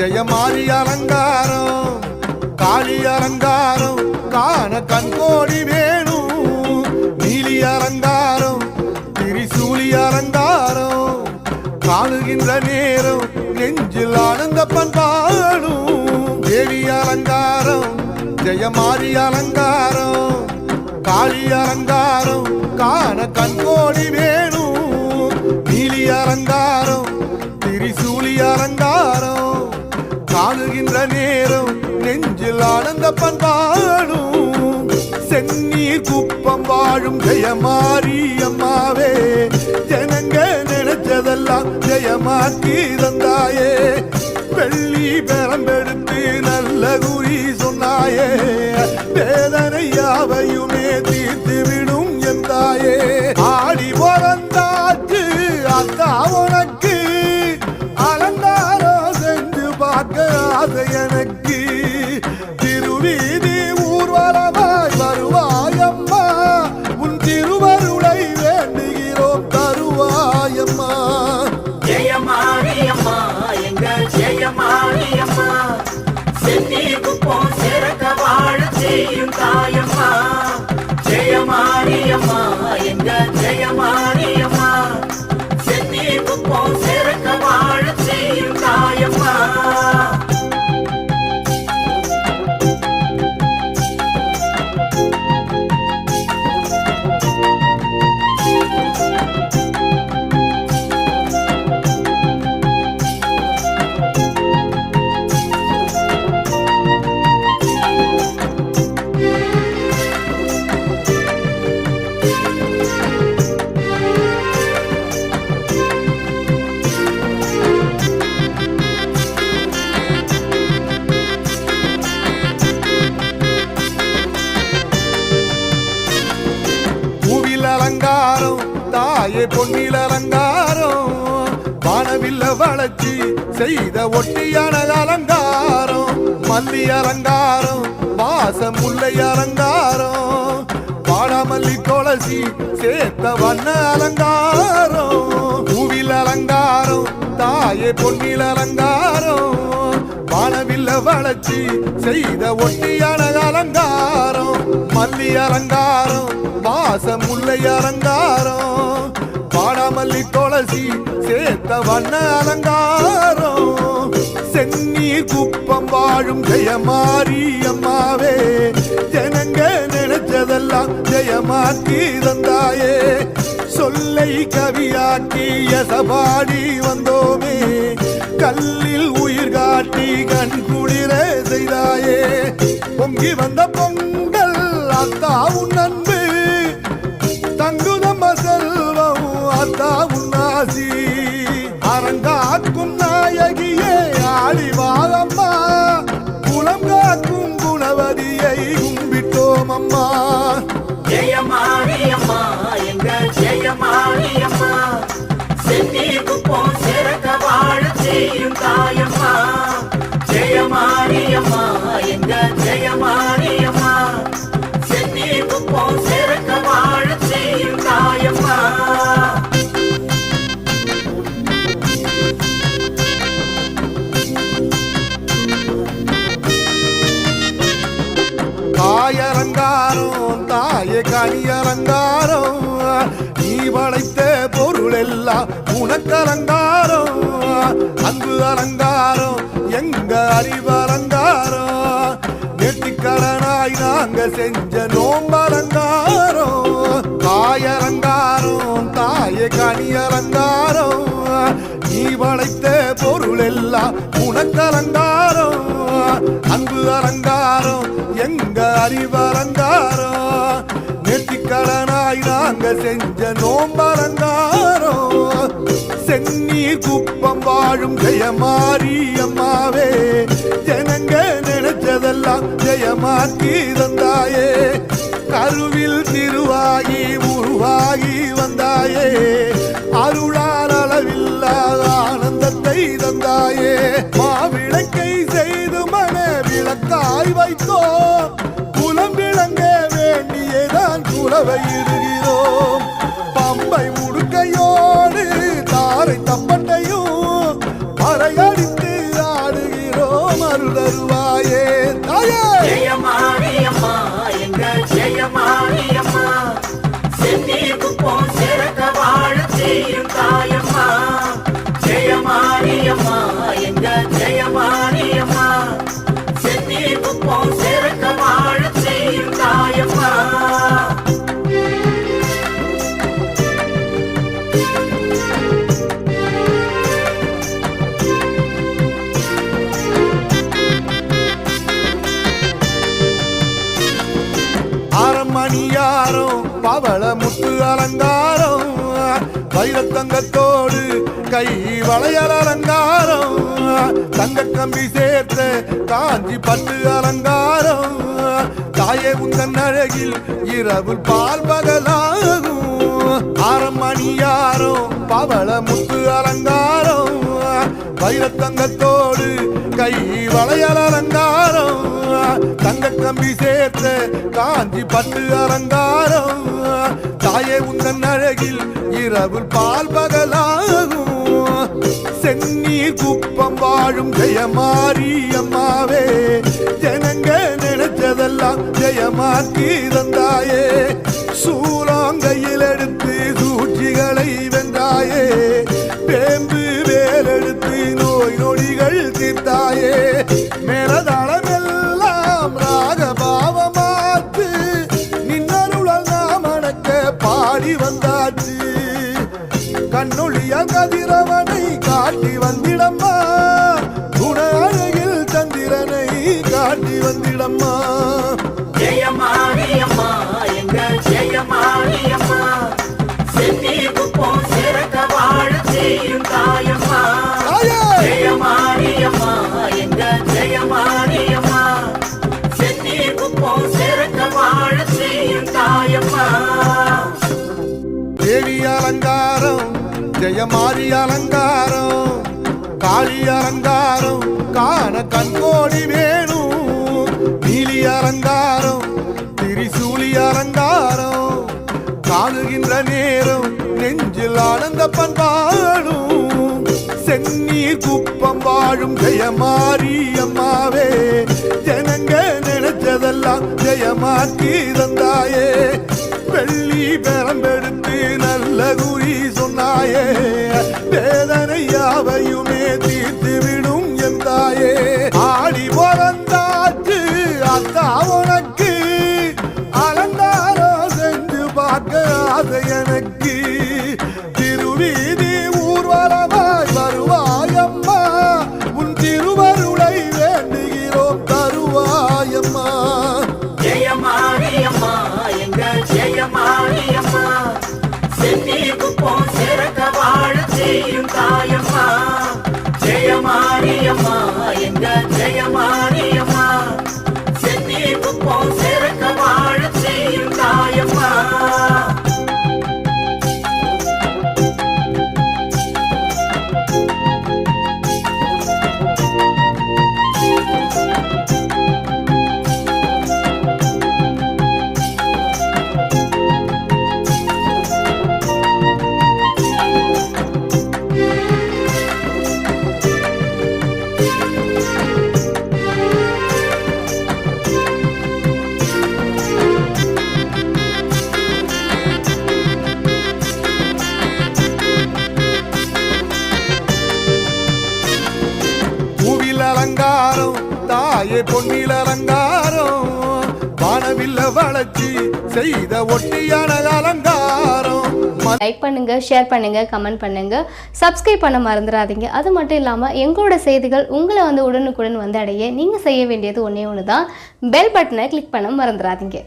ஜெயமாரி அலங்காரம் காளி அலங்காரம் காண கண்கோடி வேணும். நீலி அலங்காரம் திரிசூலி அலங்காரம் காணுகின்ற நேரம் நெஞ்சில் ஆனந்த பண்பாடும் தேவி அலங்காரம் ஜெயமாரி அலங்காரம் காளி அலங்காரம் காண கண்கோடி வேணும். நீலி அலங்காரம் நேரம் நெஞ்சில் ஆனந்த பண்பாடும் சென்னீர் குப்பம் வாழும் ஜெயமாரி அம்மாவே ஜனங்க நினைச்சதெல்லாம் ஜெயமாக்கி தந்தாயே. வெள்ளி பெறம்பெடுத்து நல்ல குறி சொன்னாயே வேதனை யாவையுமே தீர்த்து விடும் என்றாயே. ஆசை எனக்கு திருவீதி ஊர்வலமாய் வருவாயம்மா. உன் திருவருளை வேண்டுகிறோம் தருவாயம்மா. ஜெயமாரியம்மா எங்கள் ஜெயமாரியம்மா. சென்னி தாயே பொன்னில அலங்காரம் வானவில்ல வளர்ச்சி செய்த ஒட்டியான அலங்காரம். மல்லி அலங்காரம் வாசம் முல்லை அலங்காரம் வாடாமல்லி துளசி சேர்த்த வண்ண அலங்காரம். பூவில் அலங்காரம் தாயே பொன்னில் அலங்காரம். வானவில்ல வளர்ச்சி செய்த ஒட்டியான அலங்காரம். மல்லி அலங்காரம் வாசம் முல்லை அலங்காரம். பாடாமல்லி துளசி சேர்த்த வண்ண அலங்காரம். செந்நீர் குப்பம் வாழும் ஜெயமாரி அம்மாவே. ஜனங்க நினைச்சதெல்லாம் ஜெயமாக்கி தந்தாயே. சொல்லை கவியாக்கி எசபாடி வந்தோமே. கல்லில் உயிர் காட்டி கண் குளிர செய்தாயே. பொங்கி வந்த பொங்கல் அத்தா ஜெயமாரியம்மா எங்க ஜெயமாரியம்மா சென்னீர் குப்பம் சிறக்க வாழ செய்யும் தாயம்மா. காயலங்காரம் தாய கனி நீ பொருள் எல்லாம் உனக்கு அலங்காரம் அங்கு அலங்காரம் எங்க அறிவார அலங்காரம் நெட்டிக்கடனாய் நாங்க செஞ்ச நோம்பு அலங்காரம் தாய கனி நீ வளைத்த பொருள் எல்லாம் உனக்கு அன்பு அலங்காரம் எங்க அறிவு நெட்டிக்கடனாய் நாங்க செஞ்ச நோம்பு வாழும் ஜெயமாரி அம்மாவே. ஜனங்க நினைச்சதெல்லாம் ஜெயமாக்கி தந்தாயே. கருவில் திருவாகி உருவாகி வந்தாயே. அருளால் அளவில்லாத ஆனந்தத்தை தந்தாயே. மாவிளக்கை செய்து மன விளக்காய் வைத்தோ குலம் விளங்க வேண்டியதான் குலவை இடுகிறோம். பம்பை முடுக்கையோடு தாரை தப்ப வருவாயே. தாயே. ஜெயமா ஜெயமா எங்க ஜெயமா பவள முத்து அலங்காரம். வைரத்தங்கத்தோடு கை வளையல் அலங்காரம். தங்க கம்பி சேர்த்த காஞ்சி பட்டு அலங்காரம். தாயே உந்தன் அழகில் இரவு பால் பகலாகும். ஆரமணியாரம் பவள முத்து அலங்காரம். வைரத்தங்கத்தோடு கை வளையல் அலங்காரம். தங்க கம்பி சேர்த்த காஞ்சி பட்டு அலங்காரம். தாயே உந்தன் அழகில் இரவு பால் பகலாகும். செந்நீர் குப்பம் வாழும் ஜெயமாரி அம்மாவே. ஜனங்க நினைச்சதெல்லாம் ஜெயமாக்கி தந்தாயே. சூலாங்கையில் எடுத்து சூழ்ச்சிகளை வென்றாயே. பேம்பு வேலெடுத்து நோய் நொடிகள் வந்தாச்சு கண்ணொழிய கதிரவனை காட்டி வந்திடம்மா. குண அழகில் சந்திரனை காட்டி வந்திடம்மா. ஜெயமாரியம்மா எங்க ஜெயமாரியம்மா சென்னி குப்பம் சிறக்க வாழ செய்யும் தாயம்மா. மாறி அலங்காரம் காளி அலங்காரம் காண கண்கோடி வேணும். நீலி அலங்காரம் திரிசூலி அலங்காரம் காணுகின்ற நேரம் நெஞ்சில் ஆனந்த பண்பாடும். செந்நீர் குப்பம் வாழும் ஜெயமாரி அம்மாவே ஜனங்க நினைச்சதெல்லாம் ஜெயமாக்கி தந்தாயே. வெள்ளி பெரம்பெடுத்து தாயே வேதனை யாவையுமே தீர்த்து விடும் என் தாயே. ஆடி பிறந்தாச்சு அத்தா உனக்கு அலந்தாரோ சென்று பார்க்க ஆசை எனக்கு. திருவீதி ஊர்வலமாய் வருவாயம்மா உன் திருவருளை வேண்டுகிறோம் தருவாயம்மா. ஜெயமாரியம்மா எங்க ஜெயமாரியம்மா சென்னி குப்பம் சிறக்க ஜெயமாரியம்மா தாயே அலங்காரம் வானவில்ல வளர்ச்சி செய்த ஒட்டியான அலங்காரம். லைக் பண்ணுங்க ஷேர் பண்ணுங்க கமெண்ட் பண்ணுங்க. சப்ஸ்கிரைப் பண்ண மறந்துடாதீங்க. அது மட்டும் இல்லாமல் எங்களோட செய்திகள் உங்களை வந்து உடனுக்குடன் வந்து அடைய நீங்கள் செய்ய வேண்டியது ஒன்றே ஒன்று தான் பெல் பட்டனை கிளிக் பண்ண மறந்துடாதீங்க.